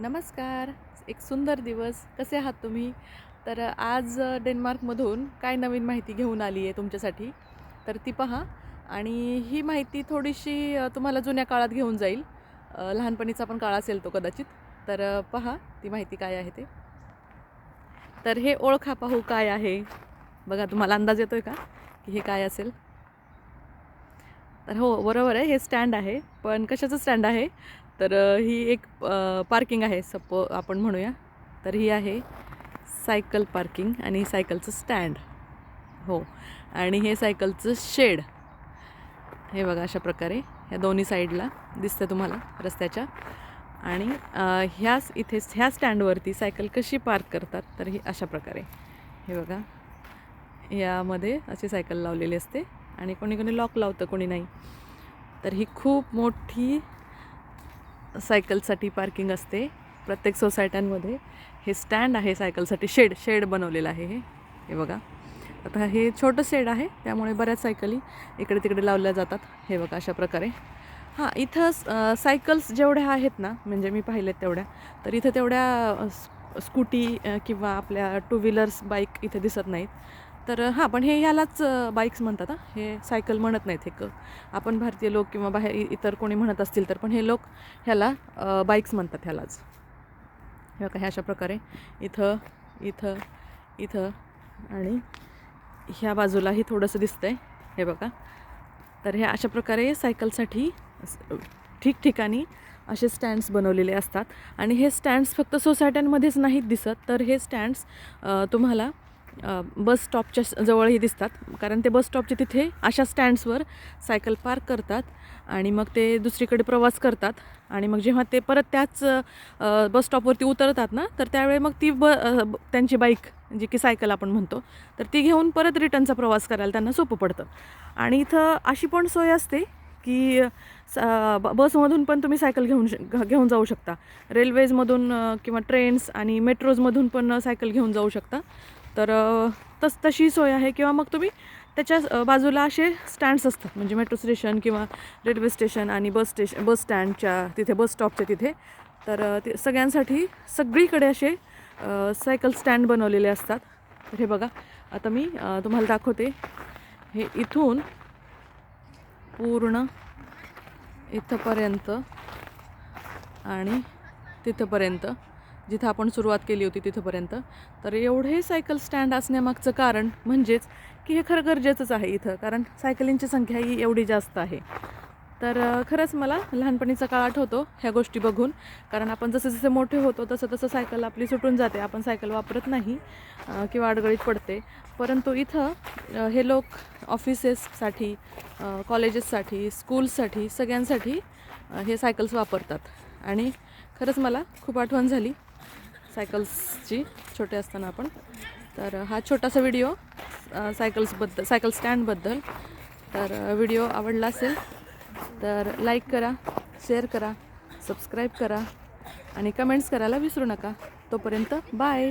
नमस्कार. एक सुंदर दिवस. कसे आहात तुम्ही? तर आज डेन्मार्कमधून काय नवीन माहिती घेऊन आली आहे तुमच्यासाठी? तर ती पहा. आणि ही माहिती थोडीशी तुम्हाला जुन्या काळात घेऊन जाईल. लहानपणीचा पण काळ असेल तो कदाचित. तर पहा ती माहिती काय आहे ते. तर हे ओळखा पाहू काय आहे. बघा तुम्हाला अंदाज येतो आहे का? की हे काय असेल? तर हो बरोबर आहे. हे स्टँड आहे. पण कशाचं स्टँड आहे? तर ही एक पार्किंग आहे सपो आपण म्हणूया. तर ही आहे सायकल पार्किंग आणि सायकलचं स्टँड हो. आणि हे सायकलचं शेड हे बघा अशा प्रकारे ह्या दोन्ही साईडला दिसतं तुम्हाला रस्त्याच्या. आणि ह्याच इथे ह्या स्टँडवरती सायकल कशी पार्क करतात तर ही अशा प्रकारे. हे बघा. यामध्ये अशी सायकल लावलेली असते आणि कोणी कोणी लॉक लावतं कोणी नाही. तर ही खूप मोठी सायकलसाठी पार्किंग असते प्रत्येक सोसायट्यांमध्ये. हे स्टँड आहे सायकलसाठी शेड शेड बनवलेलं आहे हे. हे बघा. आता हे छोटं शेड आहे त्यामुळे बऱ्याच सायकली इकडे तिकडे लावल्या जातात. हे बघा अशा प्रकारे. हां इथं सायकल्स जेवढ्या आहेत ना म्हणजे मी पाहिलेत तेवढ्या तर इथं तेवढ्या स्कूटी किंवा आपल्या टू व्हीलर्स बाईक इथे दिसत नाहीत. तर हां पण हे ह्यालाच बाईक्स म्हणतात हां. हे सायकल म्हणत नाहीत हे क आपण भारतीय लोक किंवा बाहेर इतर कोणी म्हणत असतील तर पण हे लोक ह्याला बाईक्स म्हणतात ह्यालाच. हे बघा हे अशा प्रकारे इथं इथं इथं आणि ह्या बाजूलाही थोडंसं दिसतं आहे हे बघा. तर हे अशा प्रकारे सायकलसाठी ठिकठिकाणी असे स्टँड्स बनवलेले असतात. आणि हे स्टँड्स फक्त सोसायट्यांमध्येच नाहीत दिसत तर हे स्टँड्स तुम्हाला बस स्टॉपच्या जवळही दिसतात. कारण ते बस स्टॉपचे तिथे अशा स्टँड्सवर सायकल पार्क करतात आणि मग ते दुसरीकडे प्रवास करतात. आणि मग जेव्हा ते परत त्याच बस स्टॉपवरती उतरतात ना तर त्यावेळी मग ती ब त्यांची बाईक जी की सायकल आपण म्हणतो तर ती घेऊन परत रिटर्नचा प्रवास करायला त्यांना सोपं पडतं. आणि इथं अशी पण सोय असते की स- बसमधून पण तुम्ही सायकल घेऊन श घेऊन जाऊ शकता. रेल्वेजमधून किंवा ट्रेन्स आणि मेट्रोजमधून पण सायकल घेऊन जाऊ शकता. तर तस तशी सोय आहे किंवा मग तुम्ही त्याच्या बाजूला असे स्टँड्स असतात. म्हणजे मेट्रो स्टेशन किंवा रेल्वे स्टेशन आणि बस स्टेशन बस स्टँडच्या तिथे बस स्टॉपच्या तिथे. तर ते सगळ्यांसाठी सगळीकडे असे सायकल स्टँड बनवलेले असतात. तर हे बघा. आता मी तुम्हाला दाखवते. हे इथून पूर्ण इथंपर्यंत आणि तिथंपर्यंत. जिथं आपण सुरुवात केली होती तिथंपर्यंत. तर एवढे सायकल स्टँड असण्यामागचं कारण म्हणजेच की हे खरं गरजेचंच आहे इथं कारण सायकलींची संख्या ही एवढी जास्त आहे. तर खरंच मला लहानपणीचा काळ आठवतो ह्या गोष्टी बघून. कारण आपण जसे जसे मोठे होतो तसं तसं सायकल आपली सुटून जाते. आपण सायकल वापरत नाही किंवा अडगळीत पडते. परंतु इथं हे लोक ऑफिसेससाठी कॉलेजेससाठी स्कूल्ससाठी सगळ्यांसाठी हे सायकल्स वापरतात. आणि खरंच मला खूप आठवण झाली. सायकल्सची छोटे असताना आपण. तर हा छोटासा व्हिडिओ सायकल्सबद्दल सायकल स्टँडबद्दल तर व्हिडिओ आवडला असेल तर लाईक करा शेअर करा सबस्क्राईब करा आणि कमेंट्स करायला विसरू नका. तोपर्यंत बाय!